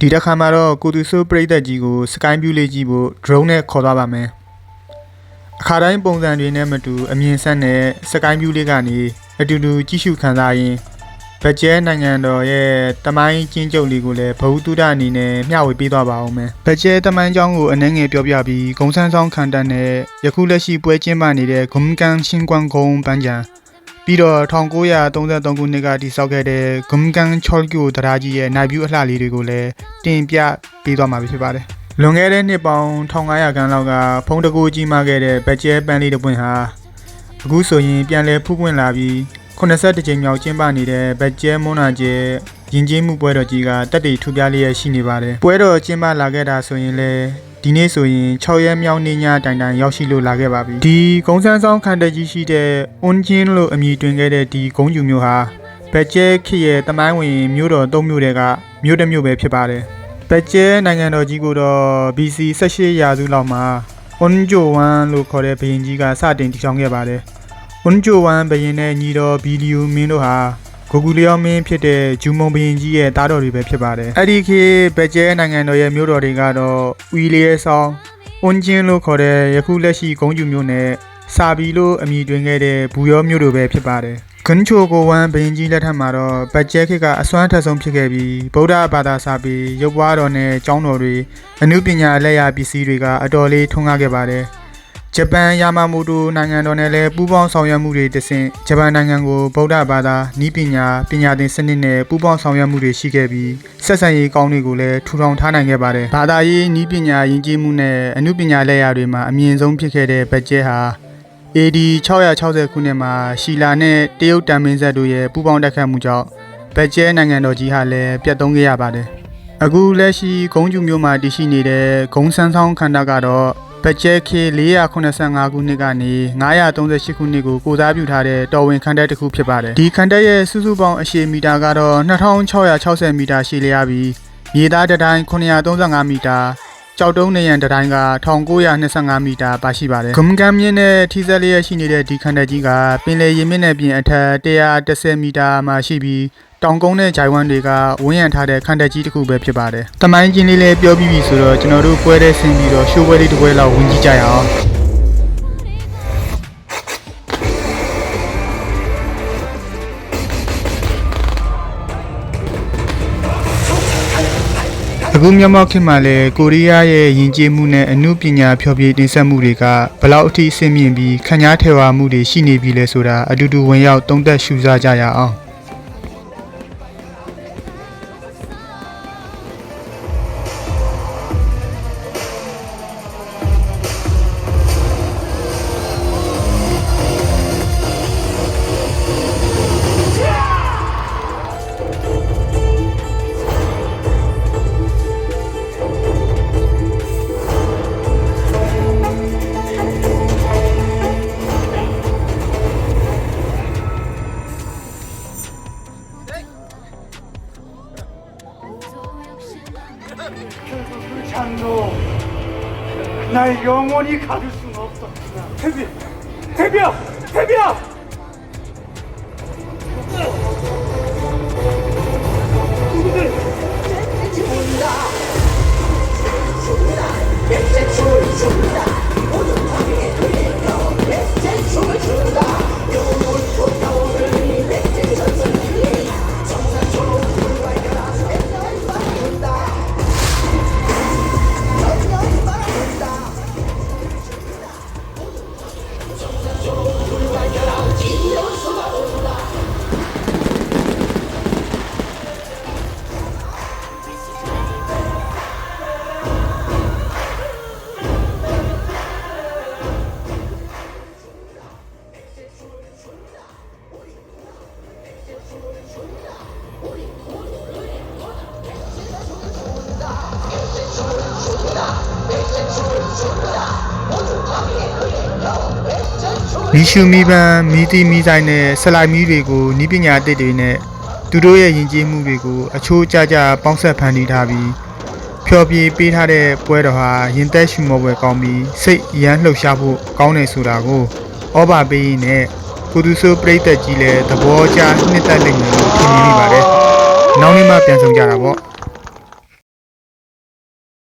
ဒီတစ်ခါမှာတော့ကိုသူဆိုးပရိသတ်ကြီးကိုစကိုင်းပြူလေးကြည့်ဖို့ drone နဲ့ခေါ်သွားပါမယ်အခါတိုင်းပုံစံတွေနဲ့မတူအမြင်ဆက်နဲ့စကိုင်းပြူလေးကနေအတူတူကြည့်ရှုခံစားရင်ဗကျဲနိုင်ငံတော်ရဲ့တမိုင်းချင်းကျုပ်လေးကိုလည်းဘဝတုဒ္ဒအနေနဲ့မျှဝေပေးသွားပါအောင်မယ်ဗကျဲတမိုင်းကျောင်းကိုအနှဲငယ်ပြောပြပြီးဂုံဆန်းဆောင်ခံတန်းနဲ့ယခုလက်ရှိပွဲကျင်းပနေတဲ့ဂုံကန်ရှင်ကွမ်ဂုံပန်းချံ ပြီးတော့1933ခုနှစ်ကတည်ဆောက်ခဲ့တဲ့ဂုံကန်ချော်ကျိုတရားကြီးရဲ့နိုင်ဗျူအလှလေးတွေကိုလည်းတင်ပြပေးသွားမှာဖြစ်ပါတယ်။လွန်ခဲ့တဲ့နှစ်ပေါင်း1500ခန်းလောက်ကဖုံးတကူကြီးမားခဲ့တဲ့ဗက်ကျဲပန်းလေးတစ်ပွင့်ဟာအခုဆိုရင်ပြန်လည်ဖူးပွင့်လာပြီး82ကြိမ်မြောက်ကျင်းပနေတဲ့ဗက်ကျဲမွန်းနာကျဲယဉ်ကျေးမှုပွဲတော်ကြီးကတက်တည်ထူပြလျက်ရှိနေပါတယ်။ပွဲတော်ကျင်းပလာခဲ့တာဆိုရင်လည်း ဒီနေ့ဆိုရင်6ရက်မြောက်နေ့ညတိုင်တိုင်ရောက်ရှိလို့လာခဲ့ပါပြီ။ဒီဂုံစန်းဆောင်ခံတက်ကြီးရှိတဲ့အွန်ဂျင်းလို့အမည်တွင်ခဲ့တဲ့ဒီဂုံးကျူမျိုးဟာဘက်ကျဲခေတ်ရဲ့တမိုင်းဝင်မြို့တော်၃မြို့တည်းကမြို့တစ်မြို့ပဲဖြစ်ပါတယ်။ဘက်ကျဲနိုင်ငံတော်ကြီးကိုတော့ BC 18ရာစုလောက်မှာအွန်ဂျိုဝမ်လို့ခေါ်တဲ့ဘုရင်ကြီးကစတင်တည်ထောင်ခဲ့ပါတယ်။အွန်ဂျိုဝမ်ဘုရင်နဲ့ညီတော်ဘီလီယူမင်းတို့ဟာ ဂိုဂူလျောမင်းဖြစ်တဲ့ဂျူမုံဘုရင်ကြီးရဲ့သားတော်တွေပဲဖြစ်ပါတယ်။အဲ့ဒီခေတ်ဘက်ကျဲနိုင်ငံတော်ရဲ့မြို့တော်တွေကတော့ဝီလီယဲဆောင်။အွန်ဂျင်းလို့ခေါ်တဲ့ယခုလက်ရှိဂုံးကျူမျိုးနဲ့စာဘီလို့အမည်တွင်ခဲ့တဲ့ဘူရောမျိုးတို့ပဲဖြစ်ပါတယ်။ဂန်ချိုကိုဝမ်ဘရင်ကြီးလက်ထက်မှာတော့ဘတ်ဂျက်ခေတ်ကအစွမ်းထက်ဆုံးဖြစ်ခဲ့ပြီးဗုဒ္ဓဘာသာစာပေရုပ်ပွားတော်နဲ့ကျောင်းတော်တွေအမှုပညာလက်ရာပစ္စည်းတွေကအတော်လေးထွန်းကားခဲ့ပါတယ်။ ဂျပန်ယာမာမိုတိုနိုင်ငံတော်နဲ့လည်းပူးပေါင်းဆောင်ရွက်မှုတွေတဆင့်ဂျပန်နိုင်ငံကိုဗုဒ္ဓဘာသာဤပညာပညာသင်စနစ်နဲ့ပူးပေါင်းဆောင်ရွက်မှုတွေရှိခဲ့ပြီးဆက်ဆံရေးကောင်းတွေကိုလည်းထူထောင်ထားနိုင်ခဲ့ပါတယ်။ဘာသာရေးဤပညာယဉ်ကျေးမှုနဲ့အမှုပညာလက်ရာတွေမှာအမြင့်ဆုံးဖြစ်ခဲ့တဲ့ဘတ်ဂျက်ဟာ AD 660ခုနှစ်မှာရှီလာနဲ့တရုတ်တန်မင်းဆက်တို့ရဲ့ပူးပေါင်းတက်ခတ်မှုကြောင့်ဘတ်ဂျက်နိုင်ငံတော်ကြီးဟာလည်းပြတ်သုံးခဲ့ရပါတယ်။အခုလက်ရှိဂုံးကျူမျိုးမှာတည်ရှိနေတဲ့ဂုံဆန်းဆောင်ခန္ဓာကတော့ ဘတ်ဂျက်ခေ485ခုနှစ်ကနေ938ခုနှစ်ကိုကိုစားပြုထားတဲ့တော်ဝင်ခန္ဓာတစ်ခုဖြစ်ပါတယ်။ဒီခန္ဓာရဲ့စုစုပေါင်းအရှည်မီတာကတော့2660မီတာရှည်လျားပြီးမြေသားတစ်တိုင်း935မီတာကြောက်တုံးနေရန်တစ်တိုင်းက1925မီတာပါရှိပါတယ်။ဂုံကမ်းမြင့်နဲ့ထိစက်လျက်ရှိနေတဲ့ဒီခန္ဓာကြီးကပင်လယ်ရေမျက်နှာပြင်အထက်110မီတာမှာရှိပြီး တောင်ကုန်းနဲ့ဂျိုင်ဝမ်တွေကဝန်းရံထားတဲ့ခန္ဓာကြီးတစ်ခုပဲဖြစ်ပါတယ်။တမိုင်းချင်းလေးလည်းပြောပြီးပြီဆိုတော့ကျွန်တော်တို့ပွဲတဲ့ဆင်းပြီးတော့ရှိုးပွဲလေးတစ်ပွဲလောက်ဝင်ကြည့်ကြရအောင်။အခုမြန်မာခေတ်မှာလည်းကိုရီးယားရဲ့ယဉ်ကျေးမှုနဲ့အမှုပညာဖျော်ဖြေတင်ဆက်မှုတွေကဘလောက်အထိအဆင့်မြင့်ပြီးခံကြားထဲဝါမှုတွေရှိနေပြီလဲဆိုတာအတူတူဝင်ရောက်တုံးသက်ရှုစားကြရအောင် 결국 그 잔도 날 영원히 가릴 수는 없었구나. 태비, 태비야, 태비야! 누구들? 뭔지 몰라. မီရှူမီပန်မီတီမီဆိုင်နဲ့ဆလိုက်မီတွေကိုနီးပညာအသစ်တွေနဲ့သူတို့ရဲ့ယဉ်ကျေးမှုတွေကိုအချိုးကျကျပေါင်းဆက်ဖန်တီးထားပြီးဖျော်ဖြေပေးထားတဲ့ပွဲတော်ဟာရင်သက်ရှူမောပွဲကောင်းပြီးစိတ်ရမ်းလှုပ်ရှားဖို့ကောင်းတယ်ဆိုတာကိုဩဘာပေးရင်းနဲ့ကိုသူဆိုပြိသက်ကြီးလည်းသဘောကျနှစ်သက်လိမ့်မယ်လို့ထင်မိပါတယ်။နောက်နေ့မှပြန်ဆောင်ကြတာပေါ့။